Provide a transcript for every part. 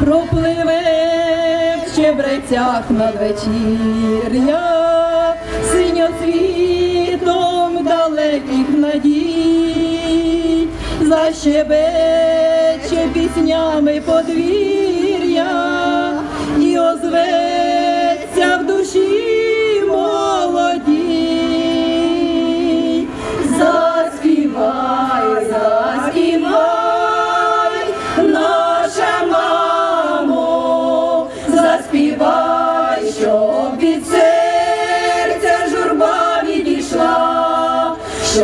пропливе в щебрецях надвечір'я, синьоцвітом далеких надій, защебече піснями подвір'я. І озветься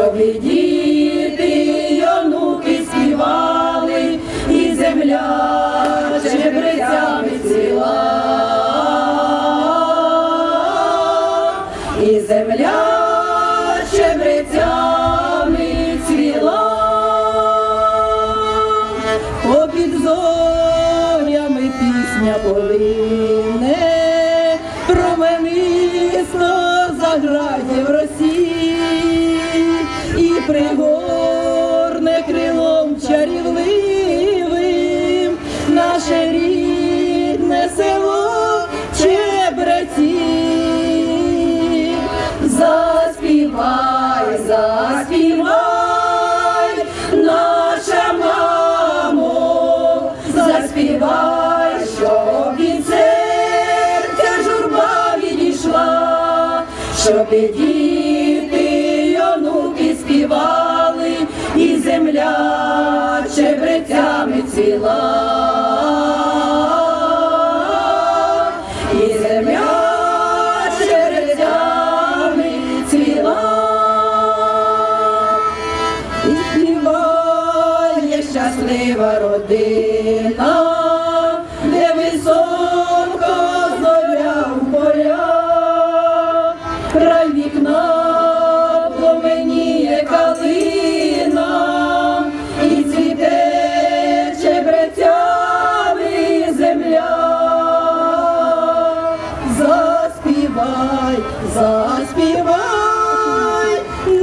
щоб і діти, й онуки співали, і земля чебрецями ціла. І земля чебрецями цвіла, попід зорями пісня полине, пригорне крилом чарівливим наше рідне село Чебреці. Заспівай, заспівай, наша мамо, заспівай, щоб від серця журба відійшла, щоб онуки співали, і земля чебрецями ціла. І земля чередями цвіла, і співає щаслива родина, Заспівай,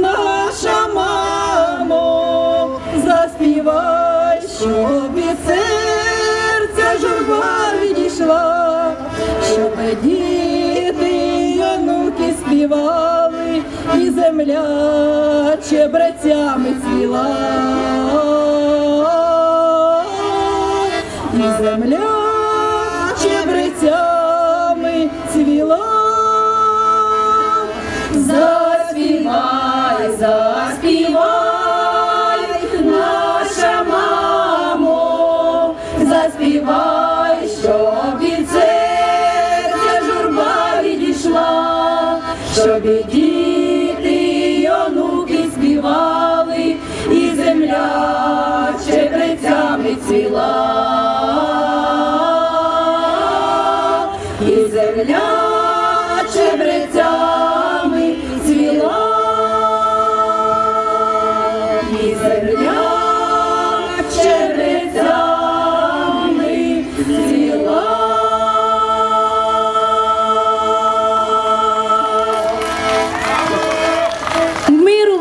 наша мамо, заспівай, щоб від серця журба відійшла, щоб діти онуки співали, і земля чебрецями цвіла. І земля чебрецями Заспівай, заспівай, наша мамо, заспівай, щоб від серця журба відійшла, щоб і діти, й онуки співали, і земля чебрецями цвіла. І земля чебрецями Jesus.